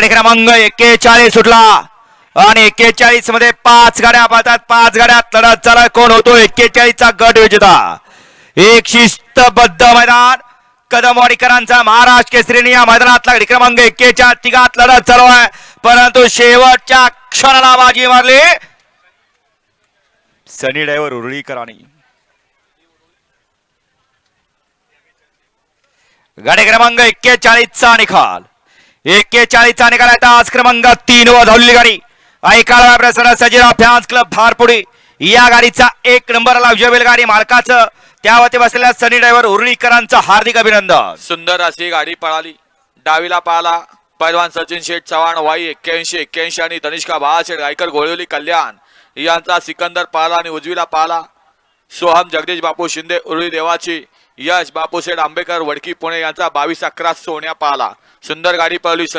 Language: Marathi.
गाडी क्रमांक एक्केचाळीस सुटला. आणि एक्केचाळीसमध्ये पाच गाड्या पाहतात पाच गाड्यात लढत चढत कोण होतो? एक्केचाळीस चा गट विजेता. एक शिस्तबद्ध मैदान. कदमवाडीकरांचा महाराष्ट्र केसरीने या मैदानातला क्रमांक एक्केच्या तिघात लढत चालू आहे. परंतु शेवटच्या क्षणाला बाजी मारली. सनी डायव्हर उरळीकरांनी गाडी क्रमांक एक्केचाळीसचा निकाल. एक्केचाळीसचा निकाल आता आज क्रमांक तीन व धावलेली गाडी. ऐकायला प्रसन्न सजीराव फॅन्स क्लब भारपुडी या गाडीचा एक नंबरला विजय गाडी मालकाचं. त्यावरती बसलेल्या सनी ड्रायव्हर उर्णीकरांचं हार्दिक अभिनंदन. सुंदर अशी गाडी पळाली. डावीला पाहिला पैलवान सचिन शेठ चव्हाण वाई एक्क्याऐंशी एक्क्याऐंशी आणि तनिष्का बाळाशेठ गायकर गोळवली कल्याण. यांचा सिकंदर पाहिला आणि उजवीला पाहिला सोहम जगदीश बापू शिंदे उरुळी देवाची. यश बापूसेठ आंबेकर वडकी पुणे यांचा बावीस अकरा सोन्या पाहिला सुंदर गाडी पळवली सनी